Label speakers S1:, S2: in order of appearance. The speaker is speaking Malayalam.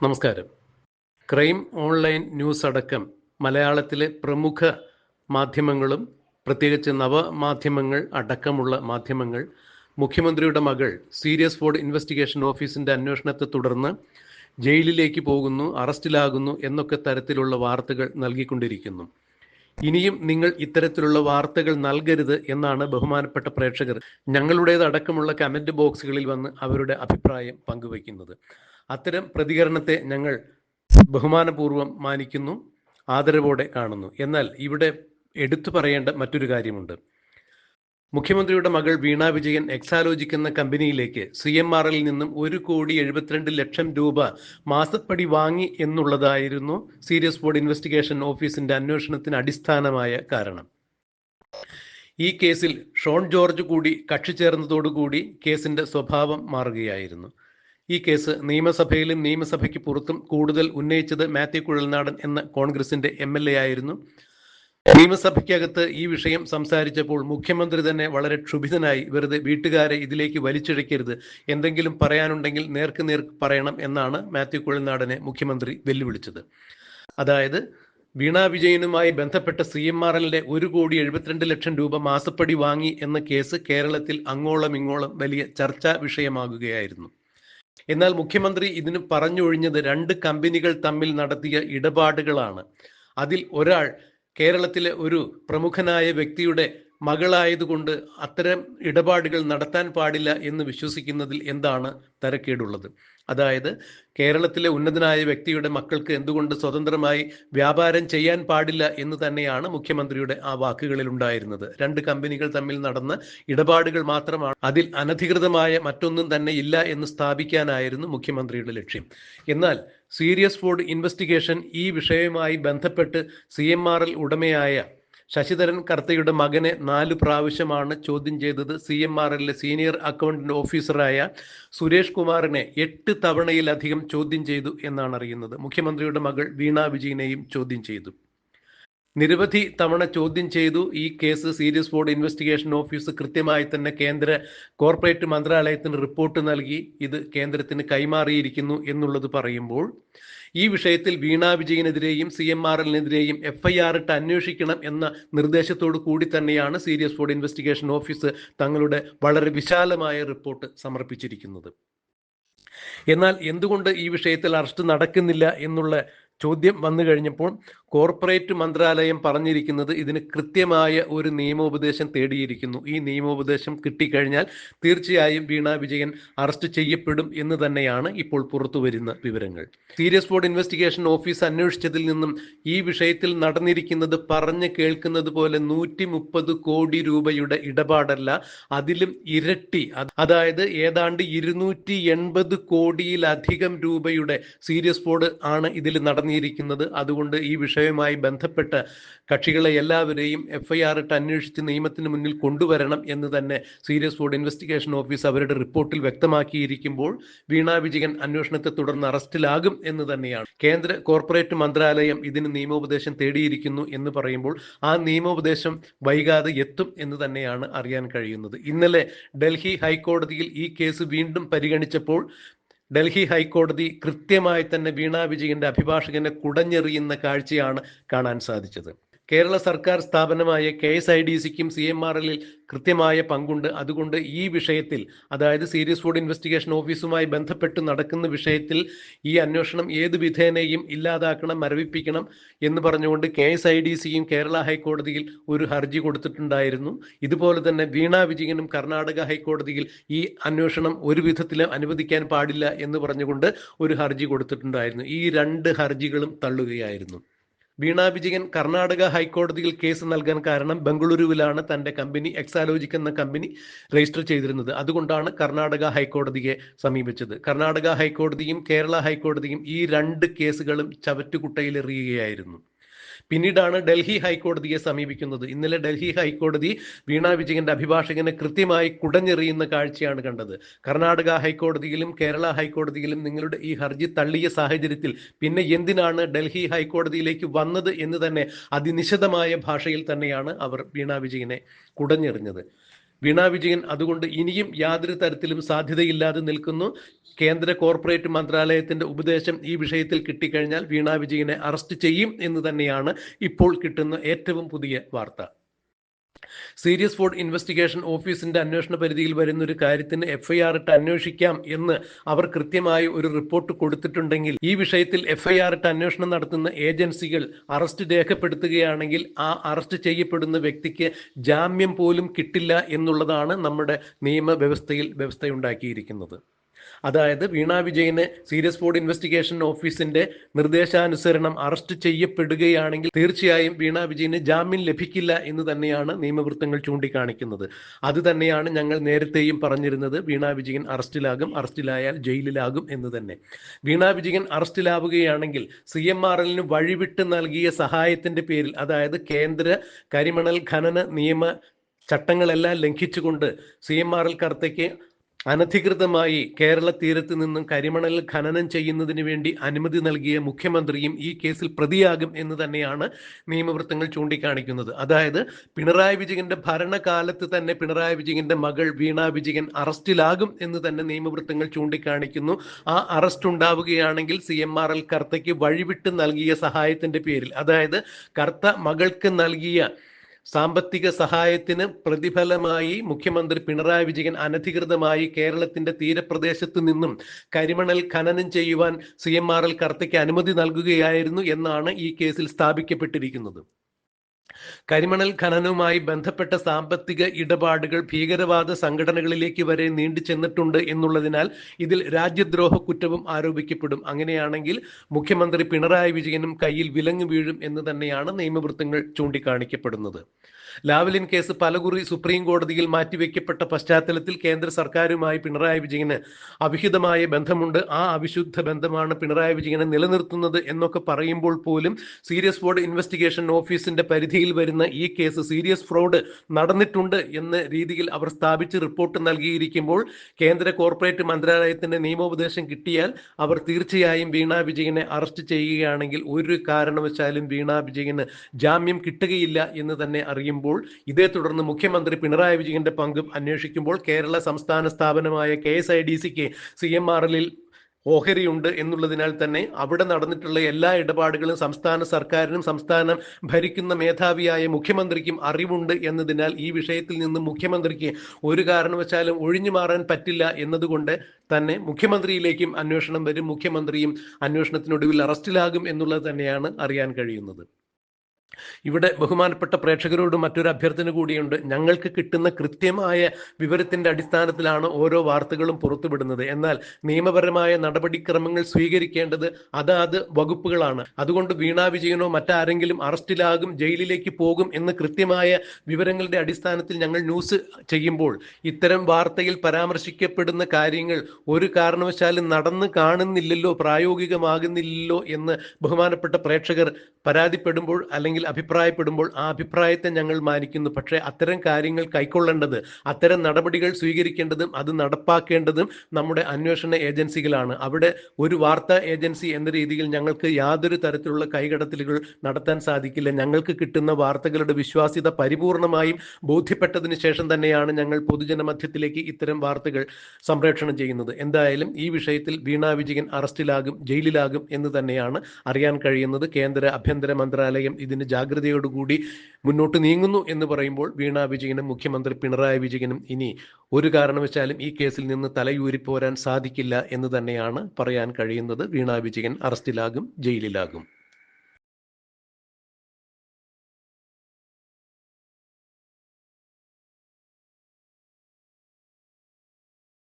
S1: നമസ്കാരം. ക്രൈം ഓൺലൈൻ ന്യൂസ് അടക്കം മലയാളത്തിലെ പ്രമുഖ മാധ്യമങ്ങളും പ്രത്യേകിച്ച് നവമാധ്യമങ്ങൾ അടക്കമുള്ള മാധ്യമങ്ങൾ മുഖ്യമന്ത്രിയുടെ മകൾ സീരിയസ് ഫോർഡ് ഇൻവെസ്റ്റിഗേഷൻ ഓഫീസിന്റെ അന്വേഷണത്തെ തുടർന്ന് ജയിലിലേക്ക് പോകുന്നു അറസ്റ്റിലാകുന്നു എന്നൊക്കെ തരത്തിലുള്ള വാർത്തകൾ നൽകിക്കൊണ്ടിരിക്കുന്നു. ഇനിയും നിങ്ങൾ ഇത്തരത്തിലുള്ള വാർത്തകൾ നൽകരുത് എന്നാണ് ബഹുമാനപ്പെട്ട പ്രേക്ഷകർ ഞങ്ങളുടേതടക്കമുള്ള കമന്റ് ബോക്സുകളിൽ വന്ന് അവരുടെ അഭിപ്രായം പങ്കുവയ്ക്കുന്നത്. അത്തരം പ്രതികരണത്തെ ഞങ്ങൾ ബഹുമാനപൂർവം മാനിക്കുന്നു ആദരവോടെ കാണുന്നു. എന്നാൽ ഇവിടെ എടുത്തു പറയേണ്ട മറ്റൊരു കാര്യമുണ്ട്. മുഖ്യമന്ത്രിയുടെ മകൾ വീണ വിജയൻ എക്സാലോജിക് എന്ന കമ്പനിയിലേക്ക് സി എം എല്ലിൽ നിന്നും ഒരു കോടി എഴുപത്തിരണ്ട് ലക്ഷം രൂപ മാസപ്പടി വാങ്ങി എന്നുള്ളതായിരുന്നു സീരിയസ് ബോർഡ് ഇൻവെസ്റ്റിഗേഷൻ ഓഫീസിന്റെ അന്വേഷണത്തിന് അടിസ്ഥാനമായ കാരണം. ഈ കേസിൽ ഷോൺ ജോർജ് കൂടി കക്ഷി ചേർന്നതോടുകൂടി കേസിന്റെ സ്വഭാവം മാറുകയായിരുന്നു. ഈ കേസ് നിയമസഭയിലും നിയമസഭയ്ക്ക് പുറത്തും കൂടുതൽ ഉന്നയിച്ചത് മാത്യു കുഴൽനാടൻ എന്ന കോൺഗ്രസിന്റെ എം എൽ എ ആയിരുന്നു. നിയമസഭയ്ക്കകത്ത് ഈ വിഷയം സംസാരിച്ചപ്പോൾ മുഖ്യമന്ത്രി തന്നെ വളരെ ക്ഷുഭിതനായി വെറുതെ വീട്ടുകാരെ ഇതിലേക്ക് വലിച്ചിഴക്കരുത് എന്തെങ്കിലും പറയാനുണ്ടെങ്കിൽ നേർക്ക് നേർക്ക് പറയണം എന്നാണ് മാത്യു കുഴൽനാടനെ മുഖ്യമന്ത്രി വെല്ലുവിളിച്ചത്. അതായത് വീണ വിജയനുമായി ബന്ധപ്പെട്ട സി എം ആർ എല്ലിന്റെ ഒരു കോടി എഴുപത്തിരണ്ട് ലക്ഷം രൂപ മാസപ്പടി വാങ്ങി എന്ന കേസ് കേരളത്തിൽ അങ്ങോളം ഇങ്ങോളം വലിയ ചർച്ചാ വിഷയമാകുകയായിരുന്നു. എന്നാൽ മുഖ്യമന്ത്രി ഇതിന് പറഞ്ഞൊഴിഞ്ഞത് രണ്ട് കമ്പനികൾ തമ്മിൽ നടത്തിയ ഇടപാടുകളാണ്. അതിൽ ഒരാൾ കേരളത്തിലെ ഒരു പ്രമുഖനായ വ്യക്തിയുടെ മകളായതുകൊണ്ട് അത്തരം ഇടപാടുകൾ നടത്താൻ പാടില്ല എന്ന് വിശ്വസിക്കുന്നതിൽ എന്താണ് തരക്കേടുള്ളത്? അതായത് കേരളത്തിലെ ഉന്നതനായ വ്യക്തിയുടെ മക്കൾക്ക് എന്തുകൊണ്ട് സ്വതന്ത്രമായി വ്യാപാരം ചെയ്യാൻ പാടില്ല എന്ന് തന്നെയാണ് മുഖ്യമന്ത്രിയുടെ ആ വാക്കുകളിൽ ഉണ്ടായിരുന്നത്. രണ്ട് കമ്പനികൾ തമ്മിൽ നടന്ന ഇടപാടുകൾ മാത്രമാണ് അതിൽ അനധികൃതമായ മറ്റൊന്നും തന്നെ ഇല്ല എന്ന് സ്ഥാപിക്കാനായിരുന്നു മുഖ്യമന്ത്രിയുടെ ലക്ഷ്യം. എന്നാൽ സീരിയസ് ഫോർഡ് ഇൻവെസ്റ്റിഗേഷൻ ഈ വിഷയവുമായി ബന്ധപ്പെട്ട് സി ഉടമയായ ശശിധരൻ കർത്തയുടെ മകനെ നാലു പ്രാവശ്യമാണ് ചോദ്യം ചെയ്തത്. സി എം ആർ എല്ലിലെ സീനിയർ അക്കൗണ്ടന്റ് ഓഫീസറായ സുരേഷ് കുമാറിനെ എട്ട് തവണയിലധികം ചോദ്യം ചെയ്തു എന്നാണ് അറിയുന്നത്. മുഖ്യമന്ത്രിയുടെ മകൾ വീണ വിജയനെയും ചോദ്യം ചെയ്തു. നിരവധി തവണ ചോദ്യം ചെയ്തു. ഈ case serious board investigation office കൃത്യമായി തന്നെ കേന്ദ്ര കോർപ്പറേറ്റ് മന്ത്രാലയത്തിന് റിപ്പോർട്ട് നൽകി. ഇത് കേന്ദ്രത്തിന് കൈമാറിയിരിക്കുന്നു എന്നുള്ളത് പറയുമ്പോൾ ഈ വിഷയത്തിൽ വീണ വിജയനെതിരെയും സി എം ആർ എല്ലിനെതിരെയും എഫ് ഐ ആർ ഇട്ട് അന്വേഷിക്കണം എന്ന നിർദ്ദേശത്തോടു കൂടി തന്നെയാണ് സീരിയസ് ബോർഡ് ഇൻവെസ്റ്റിഗേഷൻ ഓഫീസ് തങ്ങളുടെ വളരെ വിശാലമായ റിപ്പോർട്ട് സമർപ്പിച്ചിരിക്കുന്നത്. എന്നാൽ എന്തുകൊണ്ട് ഈ വിഷയത്തിൽ അറസ്റ്റ് നടക്കുന്നില്ല എന്നുള്ള ചോദ്യം വന്നു കഴിഞ്ഞപ്പോൾ കോർപ്പറേറ്റ് മന്ത്രാലയം പറഞ്ഞിരിക്കുന്നത് ഇതിന് കൃത്യമായ ഒരു നിയമോപദേശം തേടിയിരിക്കുന്നു. ഈ നിയമോപദേശം കിട്ടിക്കഴിഞ്ഞാൽ തീർച്ചയായും വീണ വിജയൻ അറസ്റ്റ് ചെയ്യപ്പെടും എന്ന് തന്നെയാണ് ഇപ്പോൾ പുറത്തു വരുന്ന വിവരങ്ങൾ. സീരിയസ് ബോർഡ് ഇൻവെസ്റ്റിഗേഷൻ ഓഫീസ് അന്വേഷിച്ചതിൽ നിന്നും ഈ വിഷയത്തിൽ നടന്നിരിക്കുന്നത് പറഞ്ഞ് കേൾക്കുന്നത് പോലെ നൂറ്റി മുപ്പത് കോടി രൂപയുടെ ഇടപാടല്ല അതിലും ഇരട്ടി. അതായത് ഏതാണ്ട് ഇരുന്നൂറ്റി എൺപത് കോടിയിലധികം രൂപയുടെ സീരിയസ് ബോർഡ് ആണ് ഇതിൽ നടന്നിരിക്കുന്നത്. അതുകൊണ്ട് ഈ വിഷയവുമായി ബന്ധപ്പെട്ട് കക്ഷികളെ എല്ലാവരെയും എഫ് ഐ ആർ ഇട്ട് അന്വേഷിച്ച് നിയമത്തിന് മുന്നിൽ കൊണ്ടുവരണം എന്ന് തന്നെ സീരിയസ് ബോർഡ് ഇൻവെസ്റ്റിഗേഷൻ ഓഫീസ് അവരുടെ റിപ്പോർട്ടിൽ വ്യക്തമാക്കിയിരിക്കുമ്പോൾ വീണ വിജയൻ അന്വേഷണത്തെ തുടർന്ന് അറസ്റ്റിലാകും എന്ന് തന്നെയാണ്. കേന്ദ്ര കോർപ്പറേറ്റ് മന്ത്രാലയം ഇതിന് നിയമോപദേശം തേടിയിരിക്കുന്നു എന്ന് പറയുമ്പോൾ ആ നിയമോപദേശം വൈകാതെ എത്തും എന്ന് തന്നെയാണ് അറിയാൻ കഴിയുന്നത്. ഇന്നലെ ഡൽഹി ഹൈക്കോടതിയിൽ ഈ കേസ് വീണ്ടും പരിഗണിച്ചപ്പോൾ ഡൽഹി ഹൈക്കോടതി കൃത്യമായി തന്നെ വീണ വിജയന്റെ അഭിഭാഷകനെ കുടഞ്ഞെറിയുന്ന കാഴ്ചയാണ് കാണാൻ സാധിച്ചത്. കേരള സർക്കാർ സ്ഥാപനമായ കെ എസ് ഐ ഡി സിക്കും സി എം ആർ എല്ലിൽ കൃത്യമായ പങ്കുണ്ട്. അതുകൊണ്ട് ഈ വിഷയത്തിൽ അതായത് സീരിയസ് ഫുഡ് ഇൻവെസ്റ്റിഗേഷൻ ഓഫീസുമായി ബന്ധപ്പെട്ട് നടക്കുന്ന വിഷയത്തിൽ ഈ അന്വേഷണം ഏത് വിധേനയും ഇല്ലാതാക്കണം മരവിപ്പിക്കണം എന്ന് പറഞ്ഞുകൊണ്ട് കെ എസ് ഐ ഡി സിയും കേരള ഹൈക്കോടതിയിൽ ഒരു ഹർജി കൊടുത്തിട്ടുണ്ടായിരുന്നു. ഇതുപോലെ തന്നെ വീണ വിജയനും കർണാടക ഹൈക്കോടതിയിൽ ഈ അന്വേഷണം ഒരു വിധത്തിലും അനുവദിക്കാൻ പാടില്ല എന്ന് പറഞ്ഞുകൊണ്ട് ഒരു ഹർജി കൊടുത്തിട്ടുണ്ടായിരുന്നു. ഈ രണ്ട് ഹർജികളും തള്ളുകയായിരുന്നു. വീണ വിജയൻ കർണാടക ഹൈക്കോടതിയിൽ കേസ് നൽകാൻ കാരണം ബംഗളൂരുവിലാണ് തന്റെ കമ്പനി എക്സാലോജിക് എന്ന കമ്പനി രജിസ്റ്റർ ചെയ്തിരുന്നത്. അതുകൊണ്ടാണ് കർണാടക ഹൈക്കോടതിയെ സമീപിച്ചത്. കർണാടക ഹൈക്കോടതിയും കേരള ഹൈക്കോടതിയും ഈ രണ്ട് കേസുകളും ചവറ്റുകുട്ടയിലെറിയുകയായിരുന്നു. പിന്നീടാണ് ഡൽഹി ഹൈക്കോടതിയെ സമീപിക്കുന്നത്. ഇന്നലെ ഡൽഹി ഹൈക്കോടതി വീണ വിജയന്റെ അഭിഭാഷകനെ കൃത്യമായി കുടഞ്ഞെറിയുന്ന കാഴ്ചയാണ് കണ്ടത്. കർണാടക ഹൈക്കോടതിയിലും കേരള ഹൈക്കോടതിയിലും നിങ്ങളുടെ ഈ ഹർജി തള്ളിയ സാഹചര്യത്തിൽ പിന്നെ എന്തിനാണ് ഡൽഹി ഹൈക്കോടതിയിലേക്ക് വന്നത് എന്ന് തന്നെ അതിനിശിതമായ ഭാഷയിൽ തന്നെയാണ് അവർ വീണ വിജയനെ കുടഞ്ഞെറിഞ്ഞത്. വീണ വിജയൻ അതുകൊണ്ട് ഇനിയും യാതൊരു തരത്തിലും സാധ്യതയില്ലാതെ നിൽക്കുന്നു. കേന്ദ്ര കോർപ്പറേറ്റ് മന്ത്രാലയത്തിന്റെ ഉപദേശം ഈ വിഷയത്തിൽ കിട്ടിക്കഴിഞ്ഞാൽ വീണ വിജയനെ അറസ്റ്റ് ചെയ്യും എന്ന് തന്നെയാണ് ഇപ്പോൾ കിട്ടുന്ന ഏറ്റവും പുതിയ വാർത്ത. സീരിയസ് ഫോർഡ് ഇൻവെസ്റ്റിഗേഷൻ ഓഫീസിന്റെ അന്വേഷണ പരിധിയിൽ വരുന്ന ഒരു കാര്യത്തിന് എഫ്ഐആർ ഇട്ട് അന്വേഷിക്കാം എന്ന് അവർ കൃത്യമായി ഒരു റിപ്പോർട്ട് കൊടുത്തിട്ടുണ്ടെങ്കിൽ ഈ വിഷയത്തിൽ എഫ്ഐആർ ഇട്ട് അന്വേഷണം നടത്തുന്ന ഏജൻസികൾ അറസ്റ്റ് രേഖപ്പെടുത്തുകയാണെങ്കിൽ ആ അറസ്റ്റ് ചെയ്യപ്പെടുന്ന വ്യക്തിക്ക് ജാമ്യം പോലും കിട്ടില്ല എന്നുള്ളതാണ് നമ്മുടെ നിയമവ്യവസ്ഥയിൽ വ്യവസ്ഥയുണ്ടാക്കിയിരിക്കുന്നത്. അതായത് വീണ വിജയനെ സീരിയസ് ഫ്രോഡ് ഇൻവെസ്റ്റിഗേഷൻ ഓഫീസിന്റെ നിർദ്ദേശാനുസരണം അറസ്റ്റ് ചെയ്യപ്പെടുകയാണെങ്കിൽ തീർച്ചയായും വീണ വിജയന് ജാമ്യം ലഭിക്കില്ല എന്ന് തന്നെയാണ് നിയമവൃത്തങ്ങൾ ചൂണ്ടിക്കാണിക്കുന്നത്. അത് തന്നെയാണ് ഞങ്ങൾ നേരത്തെയും പറഞ്ഞിരുന്നത്. വീണ വിജയൻ അറസ്റ്റിലാകും അറസ്റ്റിലായാൽ ജയിലിലാകും എന്ന് തന്നെ. വീണ വിജയൻ അറസ്റ്റിലാവുകയാണെങ്കിൽ സി എം ആർ എല്ലിന് വഴിവിട്ട് നൽകിയ സഹായത്തിന്റെ പേരിൽ അതായത് കേന്ദ്ര കരിമണൽ ഖനന നിയമ ചട്ടങ്ങളെല്ലാം ലംഘിച്ചുകൊണ്ട് സി എം ആർ എൽ കർത്തയ്ക്ക് അനധികൃതമായി കേരള തീരത്ത് നിന്നും കരിമണൽ ഖനനം ചെയ്യുന്നതിന് വേണ്ടി അനുമതി നൽകിയ മുഖ്യമന്ത്രിയും ഈ കേസിൽ പ്രതിയാകും എന്ന് തന്നെയാണ് നിയമവൃത്തങ്ങൾ ചൂണ്ടിക്കാണിക്കുന്നത്. അതായത് പിണറായി വിജയന്റെ ഭരണകാലത്ത് തന്നെ പിണറായി വിജയന്റെ മകൾ വീണ വിജയൻ അറസ്റ്റിലാകും എന്ന് തന്നെ നിയമവൃത്തങ്ങൾ ചൂണ്ടിക്കാണിക്കുന്നു. ആ അറസ്റ്റ് ഉണ്ടാവുകയാണെങ്കിൽ സി എം ആർ എൽ കർത്തയ്ക്ക് വഴിവിട്ട് നൽകിയ സഹായത്തിന്റെ പേരിൽ. അതായത് കർത്ത മകൾക്ക് നൽകിയ സാമ്പത്തിക സഹായത്തിന് പ്രതിഫലമായി മുഖ്യമന്ത്രി പിണറായി വിജയൻ അനധികൃതമായി കേരളത്തിന്റെ തീരപ്രദേശത്ത് നിന്നും കരിമണൽ ഖനനം ചെയ്യുവാൻ സി എം ആർ എൽ കർത്തയ്ക്ക് അനുമതി നൽകുകയായിരുന്നു എന്നാണ് ഈ കേസിൽ സ്ഥാപിക്കപ്പെട്ടിരിക്കുന്നത്. കരിമണൽ ഖനനവുമായി ബന്ധപ്പെട്ട സാമ്പത്തിക ഇടപാടുകൾ ഭീകരവാദ സംഘടനകളിലേക്ക് വരെ നീണ്ടു ചെന്നിട്ടുണ്ട് എന്നുള്ളതിനാൽ ഇതിൽ രാജ്യദ്രോഹ കുറ്റവും ആരോപിക്കപ്പെടും. അങ്ങനെയാണെങ്കിൽ മുഖ്യമന്ത്രി പിണറായി വിജയനും കയ്യിൽ വിലങ്ങ് വീഴും എന്ന് തന്നെയാണ് നിയമവൃത്തങ്ങൾ ചൂണ്ടിക്കാണിക്കപ്പെടുന്നത്. ലാവലിൻ കേസ് പലകുറി സുപ്രീം കോടതിയിൽ മാറ്റിവെക്കപ്പെട്ട പശ്ചാത്തലത്തിൽ കേന്ദ്ര സർക്കാരുമായി പിണറായി വിജയന് അവിഹിതമായ ബന്ധമുണ്ട്. ആ അവിശുദ്ധ ബന്ധമാണ് പിണറായി വിജയനെ നിലനിർത്തുന്നത് എന്നൊക്കെ പറയുമ്പോൾ പോലും സീരിയസ് ഫ്രോഡ് ഇൻവെസ്റ്റിഗേഷൻ ഓഫീസിന്റെ പരിധിയിൽ വരുന്ന ഈ കേസ് സീരിയസ് ഫ്രോഡ് നടന്നിട്ടുണ്ട് എന്ന രീതിയിൽ അവർ സ്ഥാപിച്ച് റിപ്പോർട്ട് നൽകിയിരിക്കുമ്പോൾ കേന്ദ്ര കോർപ്പറേറ്റ് മന്ത്രാലയത്തിന്റെ നിയമോപദേശം കിട്ടിയാൽ അവർ തീർച്ചയായും വീണ വിജയനെ അറസ്റ്റ് ചെയ്യുകയാണെങ്കിൽ ഒരു കാരണവശാലും വീണ വിജയന് ജാമ്യം കിട്ടുകയില്ല എന്ന് തന്നെ അറിയുമ്പോൾ ഇതേ തുടർന്ന് മുഖ്യമന്ത്രി പിണറായി വിജയന്റെ പങ്കും അന്വേഷിക്കുമ്പോൾ കേരള സംസ്ഥാന സ്ഥാപനമായ കെ എസ് ഐ ഡി സിക്ക് സി എം ആർ എല്ലിൽ ഓഹരിയുണ്ട് എന്നുള്ളതിനാൽ തന്നെ അവിടെ നടന്നിട്ടുള്ള എല്ലാ ഇടപാടുകളും സംസ്ഥാന സർക്കാരിനും സംസ്ഥാനം ഭരിക്കുന്ന മേധാവിയായ മുഖ്യമന്ത്രിക്കും അറിവുണ്ട് എന്നതിനാൽ ഈ വിഷയത്തിൽ നിന്ന് മുഖ്യമന്ത്രിക്ക് ഒരു കാരണവശാലും ഒഴിഞ്ഞു മാറാൻ പറ്റില്ല എന്നതുകൊണ്ട് തന്നെ മുഖ്യമന്ത്രിയിലേക്കും അന്വേഷണം വരും. മുഖ്യമന്ത്രിയും അന്വേഷണത്തിനൊടുവിൽ അറസ്റ്റിലാകും എന്നുള്ളത് തന്നെയാണ് അറിയാൻ കഴിയുന്നത്. ഇവിടെ ബഹുമാനപ്പെട്ട പ്രേക്ഷകരോട് മറ്റൊരു അഭ്യർത്ഥന കൂടിയുണ്ട്. ഞങ്ങൾക്ക് കിട്ടുന്ന കൃത്യമായ വിവരത്തിന്റെ അടിസ്ഥാനത്തിലാണ് ഓരോ വാർത്തകളും പുറത്തുവിടുന്നത്. എന്നാൽ നിയമപരമായ നടപടിക്രമങ്ങൾ സ്വീകരിക്കേണ്ടത് അതാത് വകുപ്പുകളാണ്. അതുകൊണ്ട് വീണ വിജയനോ മറ്റാരെങ്കിലും അറസ്റ്റിലാകും ജയിലിലേക്ക് പോകും എന്ന് കൃത്യമായ വിവരങ്ങളുടെ അടിസ്ഥാനത്തിൽ ഞങ്ങൾ ന്യൂസ് ചെയ്യുമ്പോൾ ഇത്തരം വാർത്തയിൽ പരാമർശിക്കപ്പെടുന്ന കാര്യങ്ങൾ ഒരു കാരണവശാലും നടന്ന് കാണുന്നില്ലല്ലോ പ്രായോഗികമാകുന്നില്ലല്ലോ എന്ന് ബഹുമാനപ്പെട്ട പ്രേക്ഷകർ പരാതിപ്പെടുമ്പോൾ അല്ലെങ്കിൽ അഭിപ്രായപ്പെടുമ്പോൾ ആ അഭിപ്രായത്തെ ഞങ്ങൾ മാനിക്കുന്നു. പക്ഷേ അത്തരം കാര്യങ്ങൾ കൈക്കൊള്ളേണ്ടത് അത്തരം നടപടികൾ സ്വീകരിക്കേണ്ടതും അത് നടപ്പാക്കേണ്ടതും നമ്മുടെ അന്വേഷണ ഏജൻസികളാണ്. അവിടെ ഒരു വാർത്താ ഏജൻസി എന്ന രീതിയിൽ ഞങ്ങൾക്ക് യാതൊരു തരത്തിലുള്ള കൈകടത്തലുകൾ നടത്താൻ സാധിക്കില്ല. ഞങ്ങൾക്ക് കിട്ടുന്ന വാർത്തകളുടെ വിശ്വാസ്യത പരിപൂർണമായും ബോധ്യപ്പെട്ടതിന് ശേഷം തന്നെയാണ് ഞങ്ങൾ പൊതുജന മധ്യത്തിലേക്ക് ഇത്തരം വാർത്തകൾ സംപ്രേഷണം ചെയ്യുന്നത്. എന്തായാലും ഈ വിഷയത്തിൽ വീണ വിജയൻ അറസ്റ്റിലാകും ജയിലിലാകും എന്ന് തന്നെയാണ് അറിയാൻ കഴിയുന്നത്. കേന്ദ്ര ആഭ്യന്തര മന്ത്രാലയം ഇതിന് ജാഗ്രതയോടുകൂടി മുന്നോട്ട് നീങ്ങുന്നു എന്ന് പറയുമ്പോൾ വീണ വിജയനും മുഖ്യമന്ത്രി പിണറായി വിജയനും ഇനി ഒരു കാരണവശാലും ഈ കേസിൽ നിന്ന് തലയൂരിപ്പോരാൻ സാധിക്കില്ല എന്ന് തന്നെയാണ് പറയാൻ കഴിയുന്നത്. വീണ വിജയൻ അറസ്റ്റിലാകും ജയിലിലാകും.